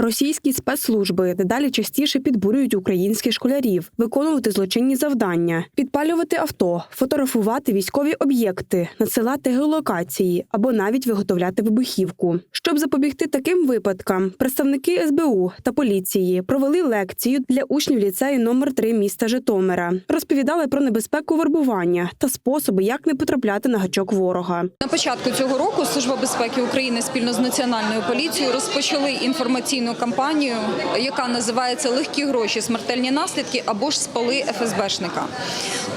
Російські спецслужби дедалі частіше підбурюють українських школярів виконувати злочинні завдання, підпалювати авто, фотографувати військові об'єкти, надсилати геолокації або навіть виготовляти вибухівку. Щоб запобігти таким випадкам, представники СБУ та поліції провели лекцію для учнів ліцею номер 3 міста Житомира. Розповідали про небезпеку вербування та способи, як не потрапляти на гачок ворога. На початку цього року Служба безпеки України спільно з національною поліцією розпочали інформаційну кампанію, яка називається Легкі гроші, смертельні наслідки або ж спали ФСБшника.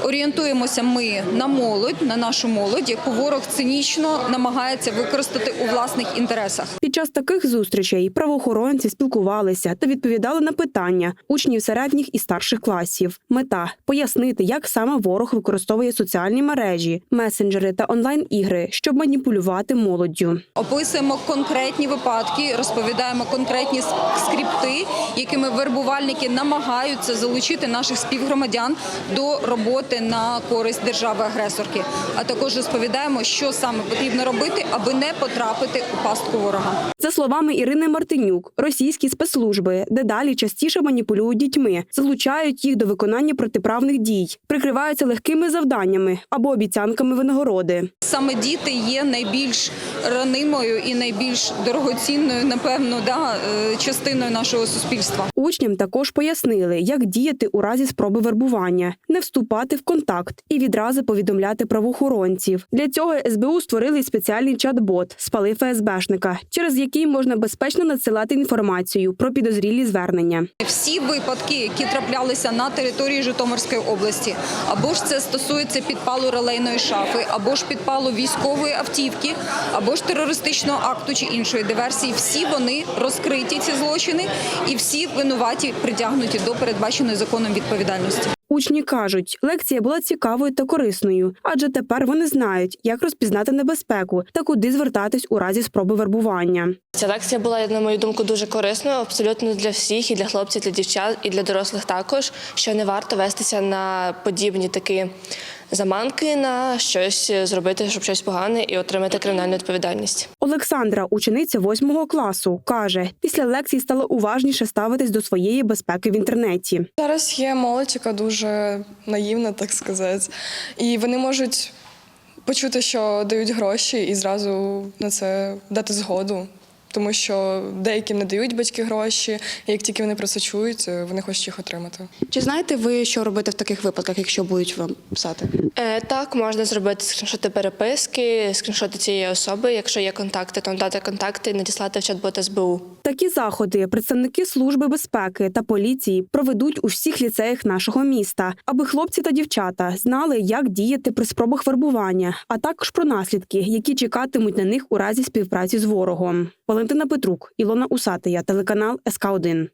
Орієнтуємося ми на молодь, на нашу молодь, яку ворог цинічно намагається використати у власних інтересах. Під час таких зустрічей правоохоронці спілкувалися та відповідали на питання учнів середніх і старших класів. Мета пояснити, як саме ворог використовує соціальні мережі, месенджери та онлайн-ігри, щоб маніпулювати молоддю. Описуємо конкретні випадки, розповідаємо конкретні с- скрипти, якими вербувальники намагаються залучити наших співгромадян до роботи на користь держави-агресорки. А також розповідаємо, що саме потрібно робити, аби не потрапити у пастку ворога. За словами Ірини Мартинюк, російські спецслужби дедалі частіше маніпулюють дітьми, залучають їх до виконання протиправних дій, прикриваються легкими завданнями або обіцянками винагороди. Саме діти є найбільш ранимою і найбільш дорогоцінною, напевно, да, е, частиною нашого суспільства. Учням також пояснили, як діяти у разі спроби вербування, не вступати в контакт і відразу повідомляти правоохоронців. Для цього СБУ створили спеціальний чат-бот «Спали ФСБшника», через який можна безпечно надсилати інформацію про підозрілі звернення. Всі випадки, які траплялися на території Житомирської області, або ж це стосується підпалу релейної шафи, або ж підпалу військової автівки, або ж терористичного акту чи іншої диверсії, всі вони розкриті ці злочини, і всі винуваті притягнуті до передбаченої законом відповідальності. Учні кажуть, лекція була цікавою та корисною, адже тепер вони знають, як розпізнати небезпеку та куди звертатись у разі спроби вербування. Ця лекція була, на мою думку, дуже корисною абсолютно для всіх, і для хлопців, і для дівчат, і для дорослих також, що не варто вестися на подібні такі заманки на щось зробити, щоб щось погане, і отримати кримінальну відповідальність. Олександра, учениця восьмого класу, каже, після лекцій стала уважніше ставитись до своєї безпеки в інтернеті. Зараз є молодь, яка дуже наївна, так сказати, і вони можуть почути, що дають гроші, і зразу на це дати згоду. Тому що деяким не дають батьки гроші, і як тільки вони про це чують, вони хочуть їх отримати. Чи знаєте ви, що робити в таких випадках, якщо будуть вам писати? Е, так, можна зробити скріншоти переписки, скріншоти цієї особи. Якщо є контакти, то надати контакти і надіслати в чат-бот СБУ. Такі заходи представники служби безпеки та поліції проведуть у всіх ліцеях нашого міста, аби хлопці та дівчата знали, як діяти при спробах вербування, а також про наслідки, які чекатимуть на них у разі співпраці з ворогом. Валентина Петрук, Ілона Усатия, телеканал СК 1